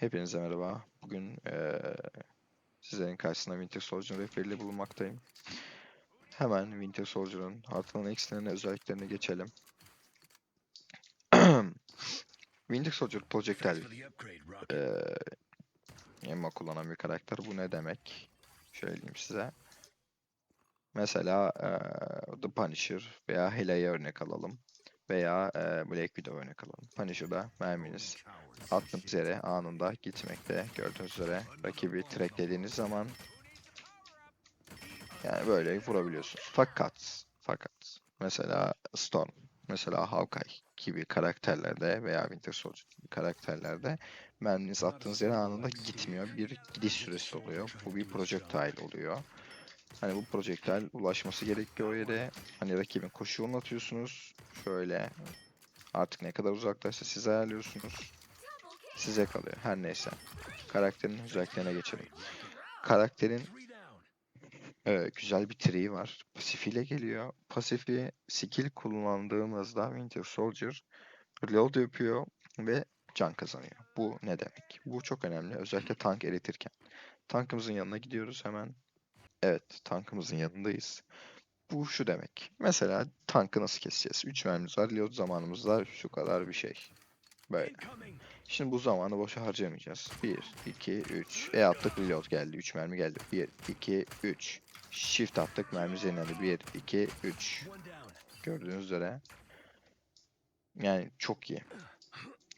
Hepinize merhaba. Bugün eee sizlerin karşısında Winter Soldier'ın rehberiyle bulunmaktayım. Hemen Winter Soldier'ın artılarına eksilerine özelliklerine geçelim. Winter Soldier Projectile eee emma kullanan bir karakter. Bu ne demek? Söyleyeyim size. Mesela eee, The Punisher veya Hela'yı örnek alalım. Veya eee, Black Widow örnek alalım. Punisher'da merminiz attığınız yere anında gitmekte. Gördüğünüz üzere rakibi tracklediğiniz zaman yani böyle vurabiliyorsunuz. Fakat fakat mesela Storm, mesela Hawkeye gibi karakterlerde veya Winter Soldier gibi karakterlerde merminiz attığınız yere anında gitmiyor. Bir gidiş süresi oluyor. Bu bir projectile oluyor. Hani bu projectile ulaşması gerekiyor o yere. Hani rakibin koşu atıyorsunuz. Şöyle artık ne kadar uzaklaşsa siz ayarlıyorsunuz size kalıyor. Her neyse. Karakterin özelliklerine geçelim. Karakterin e, güzel bir triği var. Pasifiyle geliyor. Pasifi skill kullandığımızda Winter Soldier reload yapıyor ve can kazanıyor. Bu ne demek? Bu çok önemli. Özellikle tank eritirken. Tankımızın yanına gidiyoruz hemen. Evet, tankımızın yanındayız. Bu şu demek. Mesela tankı nasıl keseceğiz? 3 mermimiz var. Reload zamanımız var. Şu kadar bir şey. Böyle. Şimdi bu zamanı boşa harcamayacağız. 1, 2, 3. E attık reload geldi. 3 mermi geldi. 1, 2, 3. Shift attık mermi yenilendi. 1, 2, 3. Gördüğünüz üzere. Yani çok iyi.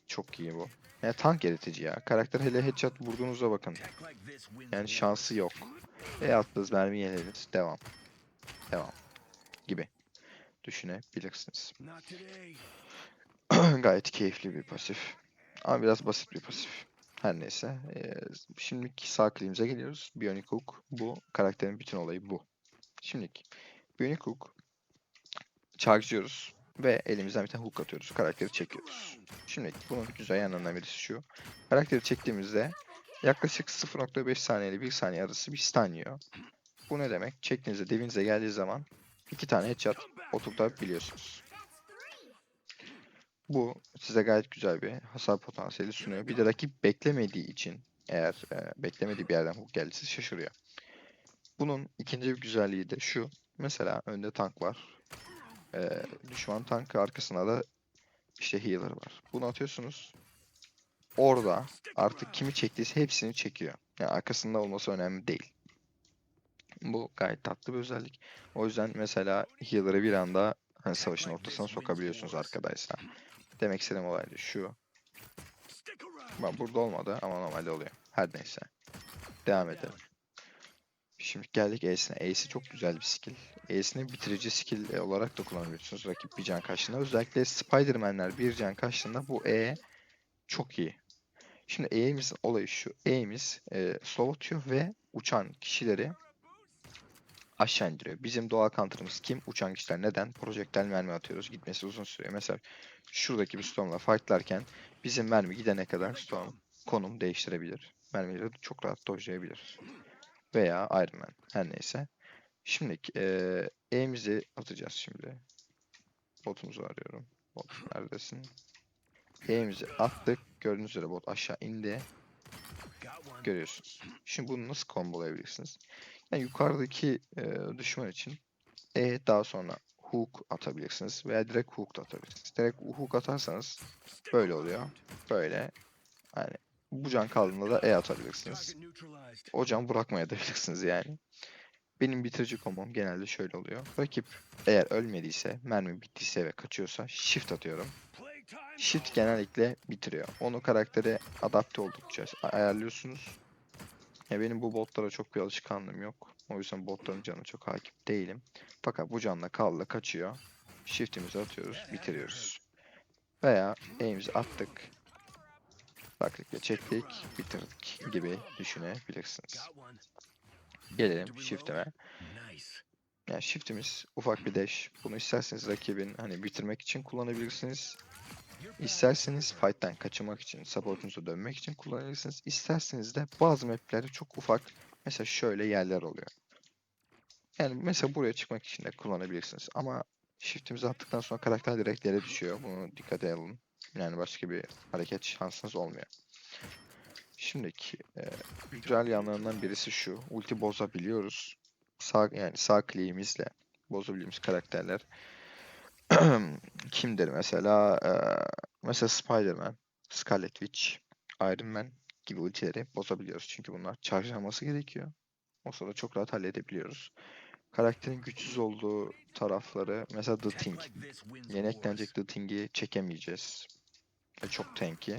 Çok iyi bu. Yani tank eritici ya. Karakter hele headshot vurduğunuzda bakın. Yani şansı yok. E attınız mermi yenilediniz. Devam. Devam. Gibi. Düşünebilirsiniz. Gayet keyifli bir pasif. Ama biraz basit bir pasif. Her neyse. Ee, şimdiki sağ kliğimize geliyoruz. Bionic Hook. Bu. Karakterin bütün olayı bu. Şimdiki. Bionic Hook. Charge'lıyoruz. Ve elimizden bir tane hook atıyoruz. Karakteri çekiyoruz. Şimdi bunun güzel yanlarından birisi şu. Karakteri çektiğimizde yaklaşık 0.5 saniye ile 1 saniye arası bir stun. Bu ne demek? Çektiğinizde devinize geldiği zaman iki tane headshot oturtabiliyorsunuz. Bu size gayet güzel bir hasar potansiyeli sunuyor. Bir de rakip beklemediği için eğer e, beklemediği bir yerden hook geldiyse şaşırıyor. Bunun ikinci bir güzelliği de şu. Mesela önde tank var. E, düşman tankı arkasında da işte healer var. Bunu atıyorsunuz. Orada artık kimi çektiyse hepsini çekiyor. Yani arkasında olması önemli değil. Bu gayet tatlı bir özellik. O yüzden mesela healer'ı bir anda hani savaşın ortasına sokabiliyorsunuz arkadaşlar. Demek istediğim olay şu. Bak burada olmadı ama normalde oluyor. Her neyse. Devam edelim. Şimdi geldik E'sine. E'si çok güzel bir skill. E'sini bitirici skill olarak da kullanabiliyorsunuz rakip bir can kaçtığında. Özellikle Spider-Man'ler bir can kaçtığında bu E çok iyi. Şimdi E'mizin olayı şu. E'miz e, slow atıyor ve uçan kişileri aşağı indiriyor. Bizim doğal counter'ımız kim? Uçan kişiler. Neden? Projektil mermi atıyoruz. Gitmesi uzun sürüyor. Mesela şuradaki bir Storm'la fightlarken bizim mermi gidene kadar Storm konum değiştirebilir. Mermileri çok rahat dojlayabilir. Veya Iron Man. Her neyse. Şimdi eee E'mizi atacağız şimdi. Botumuzu arıyorum. Bot neredesin? E'mizi attık. Gördüğünüz üzere bot aşağı indi. Görüyorsunuz. Şimdi bunu nasıl kombolayabilirsiniz? Yani yukarıdaki e, düşman için E daha sonra hook atabilirsiniz veya direkt hook da atabilirsiniz. Direkt hook atarsanız böyle oluyor. Böyle. Yani bu can kaldığında da E atabilirsiniz. O can bırakmayabilirsiniz yani. Benim bitirici kombom genelde şöyle oluyor. Rakip eğer ölmediyse, mermi bittiyse ve kaçıyorsa shift atıyorum. Shift genellikle bitiriyor. Onu karaktere adapte oldukça ayarlıyorsunuz. Ya benim bu botlara çok bir alışkanlığım yok. O yüzden botların canı çok hakim değilim. Fakat bu canla kalla kaçıyor. Shift'imizi atıyoruz, bitiriyoruz. Veya aim'imizi attık. Taklikle çektik, bitirdik gibi düşünebilirsiniz. Gelelim shift'ime. Yani shift'imiz ufak bir dash. Bunu isterseniz rakibin hani bitirmek için kullanabilirsiniz. İsterseniz fight'tan kaçınmak için, supportunuza dönmek için kullanabilirsiniz. İsterseniz de bazı maplerde çok ufak mesela şöyle yerler oluyor. Yani mesela buraya çıkmak için de kullanabilirsiniz. Ama shift'imizi attıktan sonra karakter direkt yere düşüyor. Bunu dikkate alın. Yani başka bir hareket şansınız olmuyor. Şimdiki e, güzel yanlarından birisi şu. Ulti bozabiliyoruz. Sağ yani sağ kliğimizle bozabildiğimiz karakterler. Kimdir mesela? Mesela Spider-Man, Scarlet Witch, Iron Man gibi ultileri bozabiliyoruz. Çünkü bunlar chargelanması gerekiyor. O sırada çok rahat halledebiliyoruz. Karakterin güçsüz olduğu tarafları mesela The Thing. Yeni eklenecek The Thing'i çekemeyeceğiz. E, çok tanky.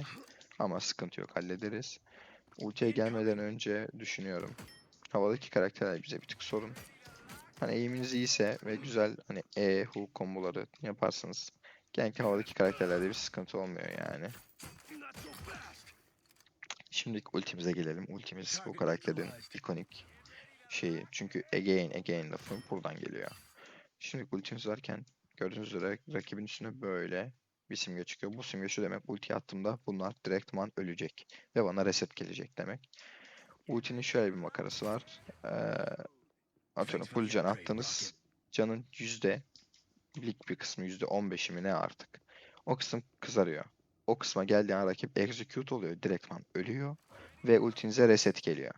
Ama sıkıntı yok hallederiz. Ultiye gelmeden önce düşünüyorum. Havadaki karakterler bize bir tık sorun. Hani eğiminiz iyiyse ve güzel hani E, hook komboları yaparsanız genellikle havadaki karakterlerde bir sıkıntı olmuyor yani. Şimdi ultimize gelelim. Ultimiz bu karakterin ikonik şeyi. Çünkü again again lafı buradan geliyor. Şimdi ultimiz varken gördüğünüz üzere rakibin üstüne böyle bir simge çıkıyor. Bu simge şu demek. Ulti attığımda bunlar direktman ölecek. Ve bana reset gelecek demek. Ultinin şöyle bir makarası var. Ee, atıyorum full can attınız. Canın yüzde lik bir kısmı yüzde 15'i mi ne artık. O kısım kızarıyor. O kısma geldiği an rakip execute oluyor. Direktman ölüyor. Ve ultinize reset geliyor.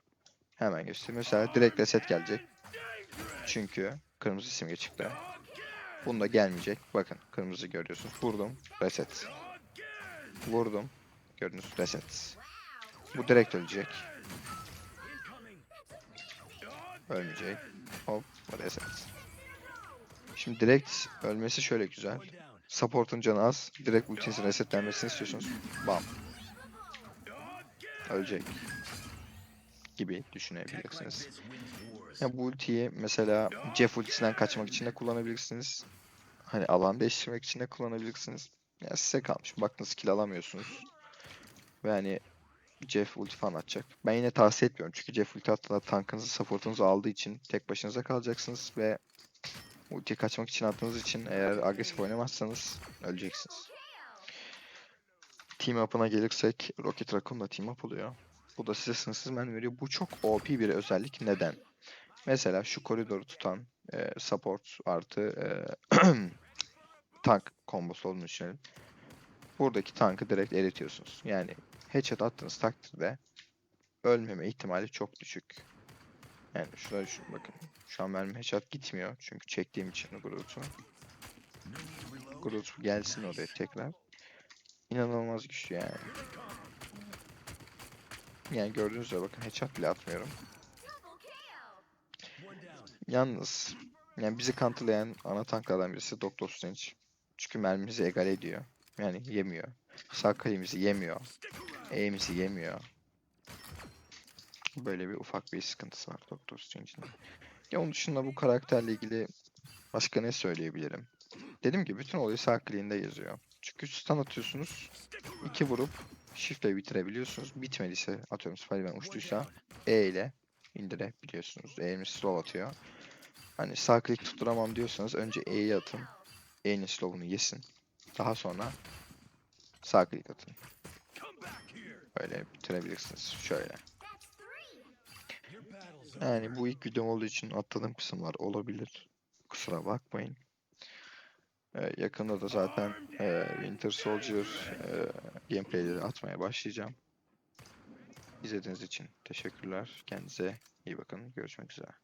Hemen göstereyim. Mesela direkt reset gelecek. Çünkü kırmızı simge çıktı. Bunda gelmeyecek. Bakın kırmızı görüyorsunuz. Vurdum. Reset. Vurdum. Gördünüz reset. Bu direkt ölecek. Ölmeyecek. Hop reset. Şimdi direkt ölmesi şöyle güzel. Support'un canı az. Direkt ultinizin resetlenmesini istiyorsunuz. Bam. Ölecek. Gibi düşünebilirsiniz. Ya bu ultiyi mesela Jeff ultisinden kaçmak için de kullanabilirsiniz. Hani alan değiştirmek için de kullanabilirsiniz. Ya size kalmış. Baktınız kill alamıyorsunuz. Ve hani Jeff ulti falan atacak. Ben yine tavsiye etmiyorum. Çünkü Jeff ulti attığında tankınızı, supportunuzu aldığı için tek başınıza kalacaksınız ve ultiyi kaçmak için attığınız için eğer agresif oynamazsanız öleceksiniz. Team up'ına gelirsek Rocket Raccoon da team up oluyor. Bu da size sınırsız men veriyor. Bu çok OP bir özellik. Neden? Mesela şu koridoru tutan e, support artı e, tank kombosu olduğunu düşünelim. Buradaki tankı direkt eritiyorsunuz. Yani headshot attığınız takdirde ölmeme ihtimali çok düşük. Yani şurada şu, bakın şu an mermi headshot gitmiyor. Çünkü çektiğim için Groot'u. Groot gelsin oraya tekrar. İnanılmaz güçlü yani. Yani gördüğünüz üzere bakın headshot bile atmıyorum. Yalnız yani bizi kantılayan ana tanklardan birisi Doctor Strange. Çünkü mermimizi egal ediyor. Yani yemiyor. Sağ kalemizi yemiyor. E'mizi yemiyor. Böyle bir ufak bir sıkıntısı var Doctor Strange'in. Ya onun dışında bu karakterle ilgili başka ne söyleyebilirim? Dediğim gibi bütün olayı sağ kliğinde yazıyor. Çünkü stun atıyorsunuz. iki vurup shift ile bitirebiliyorsunuz. Bitmediyse atıyorum Spider-Man uçtuysa E ile indirebiliyorsunuz. E'miz slow atıyor. Hani sağ klik tutturamam diyorsanız önce E'yi atın. E'nin slow'unu yesin. Daha sonra sağ klik atın. Böyle bitirebilirsiniz. Şöyle. Yani bu ilk videom olduğu için atladığım kısımlar olabilir. Kusura bakmayın. Ee, yakında da zaten e, Winter Soldier e, gameplayleri atmaya başlayacağım. İzlediğiniz için teşekkürler. Kendinize iyi bakın. Görüşmek üzere.